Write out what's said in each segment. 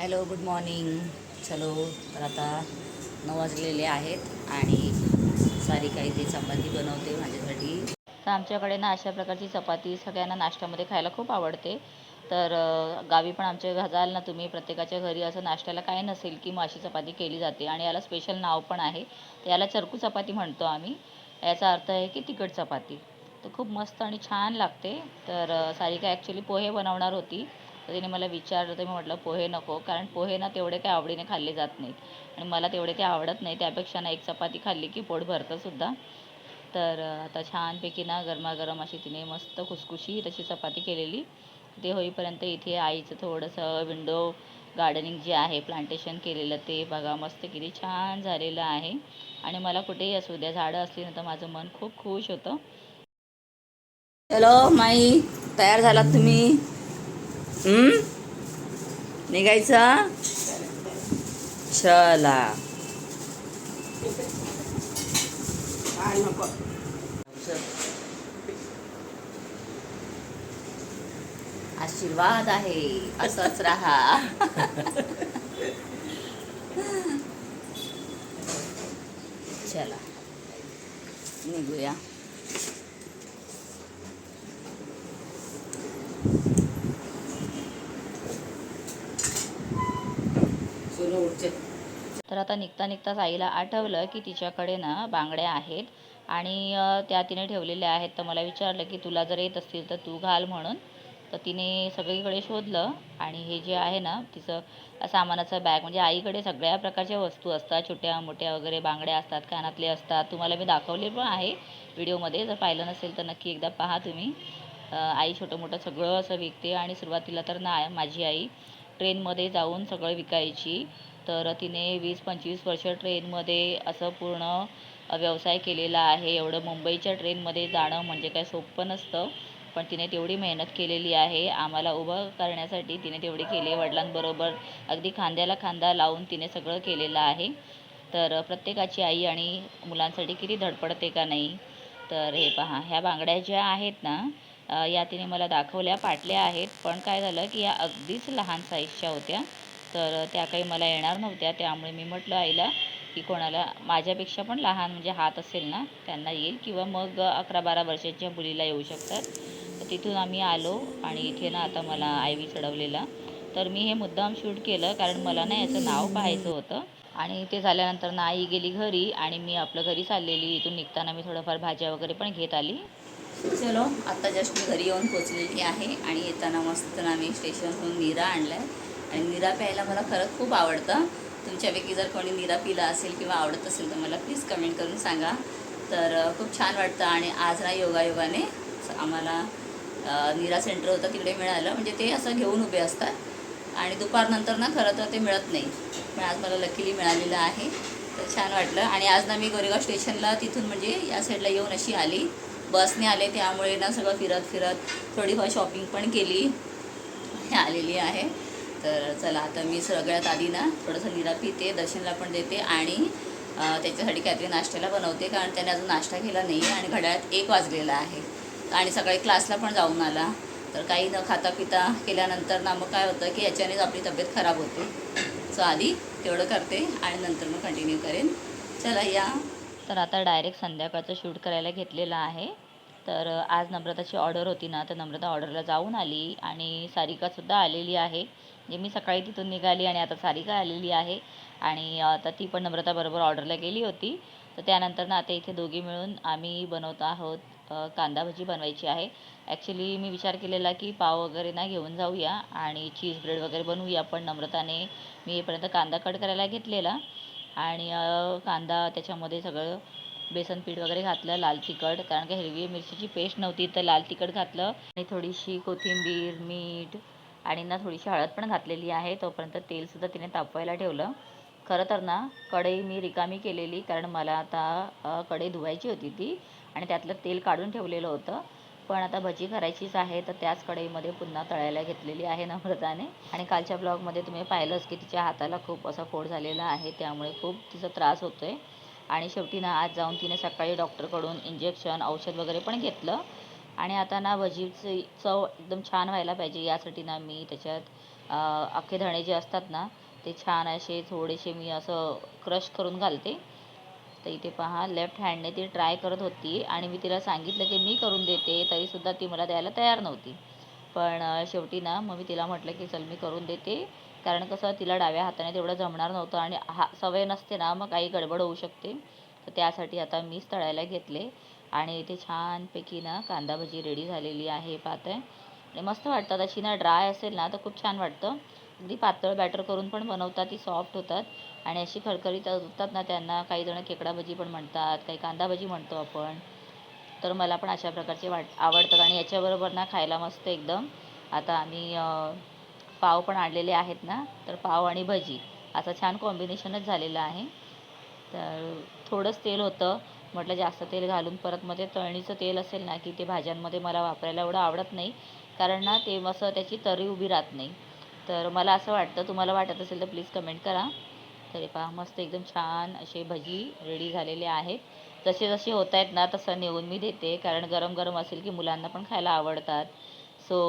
Hello good morning. चलो तर आता नऊ वाजलेले आहेत आणि सारी काही ते चपाती बनवते माझ्यासाठी. तर आमच्याकडे ना अशा प्रकारची चपाती सगळ्यांना नाश्त्यामध्ये खायला खूप आवडते. तर गावी पण आमच्या घजाल ना तुम्ही प्रत्येकाच्या घरी असं नाश्त्याला काय नसेल की मग अशी चपाती केली जाते आणि याला स्पेशल नाव पण आहे. तर याला चरकू चपाती म्हणतो आम्ही. याचा अर्थ आहे की तिखट चपाती. तर खूप मस्त आणि छान लागते. तर सारिका ॲक्च्युली पोहे बनवणार होती. तर तिने मला विचारलं तर मी म्हटलं पोहे नको कारण पोहे ना तेवढे काही आवडीने खाल्ले जात नाहीत. आणि मला तेवढे काही आवडत नाही त्यापेक्षा ना एक चपाती खाल्ली की पोट भरतं सुद्धा. तर आता छानपैकी ना गरमागरम अशी तिने मस्त खुसखुशीत अशी चपाती केलेली. ते होईपर्यंत इथे आईचं थोडंसं विंडो गार्डनिंग जे आहे प्लांटेशन केलेलं ते बघा मस्त किती छान झालेलं आहे. आणि मला कुठेही असू द्या झाडं असली ना तर माझं मन खूप खुश होतं. हॅलो माई तयार झालात तुम्ही? निघायचं? चला. आशीर्वाद आहे असंच राहा. चला. निघूया तर आता निघता निघताच आईला आठवलं की तिच्याकडे ना बांगड्या आहेत आणि त्या तिने ठेवलेल्या आहेत. तर मला विचारलं की तुला जर येत असतील तर तू घाल म्हणून. तर तिने सगळीकडे शोधलं आणि हे जे आहे ना तिचं सामानाचं बॅग म्हणजे आईकडे सगळ्या प्रकारच्या वस्तू असतात. छोट्या मोठ्या वगैरे बांगड्या असतात कानातले असतात. तुम्हाला मी दाखवले पण आहे व्हिडिओमध्ये. जर पाहिलं नसेल तर नक्की एकदा पहा तुम्ही. आई छोटं मोठं सगळं असं विकते आणि सुरुवातीला तर ना माझी आई ट्रेनमध्ये जाऊन सगळं विकायची. तर तिने वीस पंचवीस वर्ष ट्रेनमध्ये असं पूर्ण व्यवसाय केलेला आहे. एवढं मुंबईच्या ट्रेनमध्ये जाणं म्हणजे काय सोपं नसतं पण तिने तेवढी मेहनत केलेली आहे. आम्हाला उभं करण्यासाठी तिने तेवढी केली वडिलांबरोबर अगदी खांद्याला खांदा लावून तिने सगळं केलेलं आहे. तर प्रत्येकाची आई आणि मुलांसाठी किती धडपडते का नाही? तर हे पहा ह्या बांगड्या ज्या आहेत ना या तिने मला दाखवल्या पाटल्या आहेत. पण काय झालं की या अगदीच लहान साईजच्या होत्या. तर त्या काही मला येणार नव्हत्या. त्यामुळे मी म्हटलं आईला की कोणाला माझ्यापेक्षा पण लहान म्हणजे हात असेल ना त्यांना येईल. किंवा मग अकरा बारा वर्षाच्या मुलीला येऊ शकतात. तर तिथून आम्ही आलो आणि इथे ना आता मला आय व्ही चढवलेला. तर मी हे मुद्दाम शूट केलं कारण मला ना याचं नाव पाहायचं होतं. आणि ते झाल्यानंतर ना आई गेली घरी आणि मी आपलं घरी चाललेली. इथून निघताना मी थोडंफार भाज्या वगैरे पण घेत आली. चलो आत्ता जस्ट मी घरी येऊन पोचलेली आहे आणि येताना मस्त ना मी स्टेशनहून निरा आणला आहे आणि निरा प्यायला मला खरंच खूप आवडतं. तुमच्यापैकी जर कोणी निरा पिला असेल किंवा आवडत असेल तर मला प्लीज कमेंट करून सांगा. तर खूप छान वाटतं आणि आज ना योगायोगाने आम्हाला निरा सेंटर होतं तिकडे मिळालं. म्हणजे ते असं घेऊन उभे असतात. आणि दुपारनंतर ना खरं तर ते मिळत नाही. पण आज मला लकीली मिळालेलं आहे. तर छान वाटलं. आणि आज ना मी गोरेगाव स्टेशनला तिथून म्हणजे या साईडला येऊन अशी आली. बसने आले त्यामुळे ना सगळं फिरत फिरत थोडीफार शॉपिंग पण केली. आलेली आहे. तर चला आता मी सगळ्यात आधी ना थोडंसं निरा पिते दर्शनला पण देते आणि त्याच्यासाठी काहीतरी नाश्त्याला बनवते कारण त्याने अजून नाश्ता केला नाही आणि घड्याळात एक वाजलेला आहे. आणि सकाळी क्लासला पण जाऊन आला. तर काही न खाता पिता केल्यानंतर ना मग काय होतं की याच्यानेच आपली तब्येत खराब होते. सो आधी तेवढं करते आणि नंतर मग कंटिन्यू करेन. चला या. तर आता डायरेक्ट संध्याकाळचं शूट करायला घेतलेलं आहे. तर आज नम्रताची ऑर्डर होती ना तर नम्रता ऑर्डरला जाऊन आली आणि सारिकासुद्धा आलेली आहे. म्हणजे मी सकाळी तिथून निघाली आणि आता सारिका आलेली आहे आणि आता ती पण नम्रताबरोबर ऑर्डरला गेली होती. तर त्यानंतर ना आता इथे दोघी मिळून आम्ही बनवत आहोत कांदा भजी बनवायची आहे. ॲक्च्युली मी विचार केलेला की पाव वगैरे ना घेऊन जाऊया आणि चीज ब्रेड वगैरे बनवूया पण नम्रताने मी येईपर्यंत कांदा कट करायला घेतलेला आणि कांदा त्याच्यामध्ये सगळं बेसन पीठ वगैरे घातलं लाल तिखट कारण की हिरवी मिरचीची पेस्ट नव्हती तर लाल तिखट घातलं. आणि थोडीशी कोथिंबीर मीठ आणि ना थोडीशी हळद पण घातलेली आहे. तोपर्यंत तेलसुद्धा तिने तापवायला ठेवलं. खरं तर ना कढई मी रिकामी केलेली कारण मला आता कढई धुवायची होती ती आणि त्यातलं तेल काढून ठेवलेलं होतं. पण आता भजी करायचीच आहे तर त्याच कढईमध्ये पुन्हा तळायला घेतलेली आहे नम्रताने. आणि कालच्या ब्लॉगमध्ये तुम्ही पाहिलंच की तिच्या हाताला खूप असा फोड झालेला आहे त्यामुळे खूप तिचा त्रास होतो आहे आणि शेवटी ना आज जाऊन तिने सकाळी डॉक्टरकडून इंजेक्शन औषध वगैरे पण घेतलं. आणि आता ना भजीची चव एकदम छान व्हायला पाहिजे. यासाठी ना मी त्याच्यात अख्खे धणे जे असतात ना ते छान असे थोडेसे मी असं क्रश करून घालते. तर इथे पहा लेफ्ट हँडने ती ट्राय करत होती आणि मी तिला सांगितलं की मी करून देते तरीसुद्धा ती मला द्यायला तयार नव्हती. पण शेवटी ना मग मी तिला म्हटलं की चल मी करून देते. कारण कसं तिला डाव्या हाताने तेवढं जमणार नव्हतं आणि हा सवय नसते ना मग काही गडबड होऊ शकते. तर त्यासाठी आता मीच तळायला घेतले आणि इथे छानपैकी ना कांदा भजी रेडी झालेली आहे पाहत आहे. आणि मस्त वाटतात. अशी ना ड्राय असेल ना तर खूप छान वाटतं. अगदी पातळ बॅटर करून पण बनवतात ती सॉफ्ट होतात. आणि अशी खरखरीत होतात ना त्यांना काही जण खेकडा भजी पण म्हणतात काही कांदा भजी म्हणतो आपण. तर मला पण अशा प्रकारचे वाट आवडतात आणि याच्याबरोबर ना खायला मस्त एकदम. आता आम्ही पाव पण आणलेले आहेत ना तर पाव आणि भजी. असं छान कॉम्बिनेशनच झालेलं आहे. तर थोडंच तेल होतं. म्हटलं जास्त तेल घालून परत मग ते तळणीचं तेल असेल ना की ते भाज्यांमध्ये मला वापरायला एवढं आवडत नाही. कारण ना ते असं त्याची तरी उभी राहत नाही. तर मला असं वाटतं तुम्हाला वाटत असेल तर प्लीज कमेंट करा. तरी पहा मस्त एकदम छान असे भजी रेडी झालेले आहेत. जसे जसे होत आहेत ना तसं नेऊन मी देते. कारण गरम गरम असेल की मुलांना पण खायला आवडतात. सो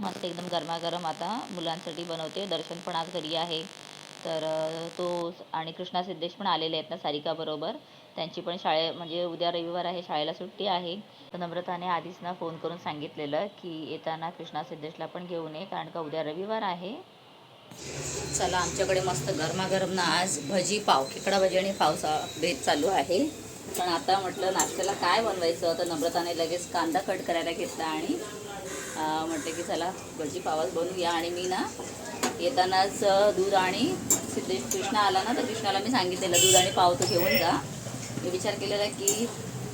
मस्त एकदम गरमागरम आता मुलांसाठी बनवते. दर्शन पण आज घरी आहे. तर तो आणि कृष्णा सिद्धेश पण आलेले आहेत ना सारिकाबरोबर त्यांची पण शाळे म्हणजे उद्या रविवार आहे शाळेला सुट्टी आहे. तर नम्रताने आधीच ना फोन करून सांगितलेलं की येताना कृष्णा सिद्धेशला पण घेऊन ये कारण का उद्या रविवार आहे. चला आमच्याकडे मस्त गरमागरम ना आज भजी पाव खेकडा भजी आणि पावसा भेद चालू आहे. पण आता म्हटलं नाश्त्याला काय बनवायचं? तर नम्रताने लगेच कांदा कट करायला घेतला आणि म्हटलं की चला भजी पावच बनवूया आणि मी ना येतानाच दूध आणि सिद्धेश कृष्णा आला ना तर कृष्णाला मी सांगितलेलं दूध आणि पाव तो घेऊन जा. मी विचार केलेला की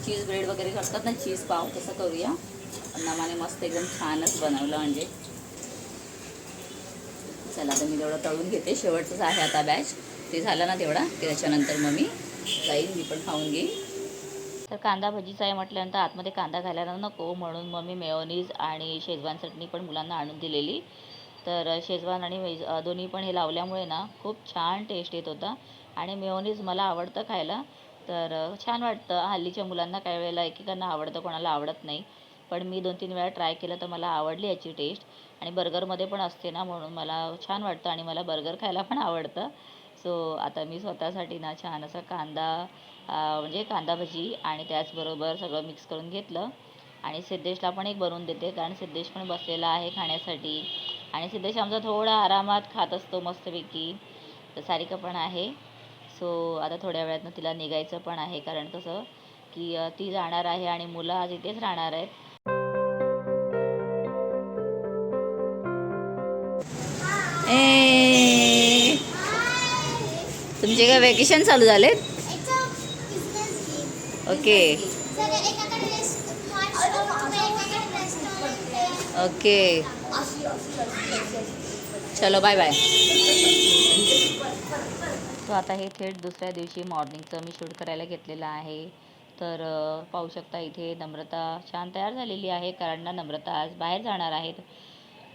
चीज ब्रेड वगैरे करतात ना चीज पाव तसं करूया. पण नमाने मस्त एकदम छानच बनवलं म्हणजे. चला आता मी तेवढं तळून घेते. शेवटचंच आहे आता बॅच ते झालं ना तेवढा की त्याच्यानंतर मग मी जाईन मी पण खाऊन घेईन तर कांदा भजीचा आहे म्हटल्यानंतर आतमध्ये कांदा घालायला नको म्हणून मग मी मेयोनीज आणि शेजवान चटणी पण मुलांना आणून दिलेली. तर शेजवान आणि वेज दोन्ही पण हे लावल्यामुळे ना खूप छान टेस्ट येत होता. आणि मेयोनीज मला आवडतं खायला. तर छान वाटतं. हल्लीच्या मुलांना काही वेळेला एकेकांना आवडतं कोणाला आवडत नाही. पण मी दोन तीन वेळा ट्राय केलं तर मला आवडली याची टेस्ट आणि बर्गरमध्ये पण असते ना म्हणून मला छान वाटतं आणि मला बर्गर खायला पण आवडतं. सो आता मी स्वतःसाठी ना छान असा कांदा म्हणजे कांदा भजी आणि त्याचबरोबर सगळं मिक्स करून घेतलं. आणि सिद्धेशला पण एक बनवून देते कारण सिद्धेश पण बसलेला आहे खाण्यासाठी. आणि सिद्धेश आमचा थोडा आरामात खात असतो मस्तपैकी. तर सारिका पण आहे. सो आता थोड्या वेळातनं तिला निघायचं पण आहे कारण कसं की ती जाणार आहे आणि मुलं आज इथेच राहणार आहेत. तुमचे काय वेकेशन चालू झालेत? ओके ओके चलो बाय बाय सो आता हे थेट दुसऱ्या दिवशी मॉर्निंगचं मी शूट करायला घेतलेलं आहे. तर पाहू शकता इथे नम्रता छान तयार झालेली आहे. कारण ना नम्रता आज बाहेर जाणार आहेत.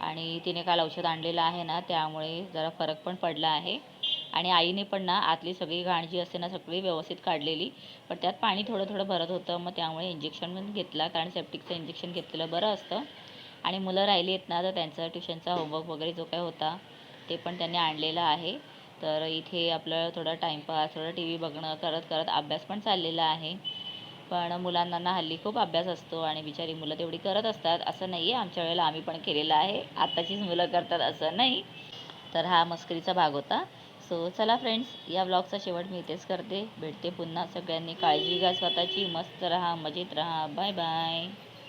आणि तिने काल औषध आणलेलं आहे ना त्यामुळे जरा फरक पण पडला आहे. आणि आईने पण ना आतली सगळी घाण जी असते ना सगळी व्यवस्थित काढलेली. पण त्यात पाणी थोडं थोडं भरत होतं. मग त्यामुळे इंजेक्शन पण घेतला. कारण सेप्टिकचं इंजेक्शन घेतलेलं बरं असतं. आणि मुलं राहिली आहेत ना तर त्यांचा ट्युशनचा होमवर्क वगैरे जो काय होता ते पण त्यांनी आणलेलं आहे. तर इथे आपलं थोडं टाईमपास थोडं टी व्ही बघणं करत करत अभ्यास पण चाललेला आहे. पण मुलांना ना हल्ली खूप अभ्यास असतो आणि बिचारी मुलं तेवढी करत असतात. असं नाही आहे आमच्या वेळेला आम्ही पण केलेलं आहे. आत्ताचीच मुलं करतात असं नाही. तर हा मस्करीचा भाग होता. सो चला फ्रेंड्स या ब्लॉगचा शेवट मी इथेच करते. भेटते पुन्हा. सगळ्यांनी काळजी घ्या स्वतःची. मस्त राहा मजेत राहा. Bye bye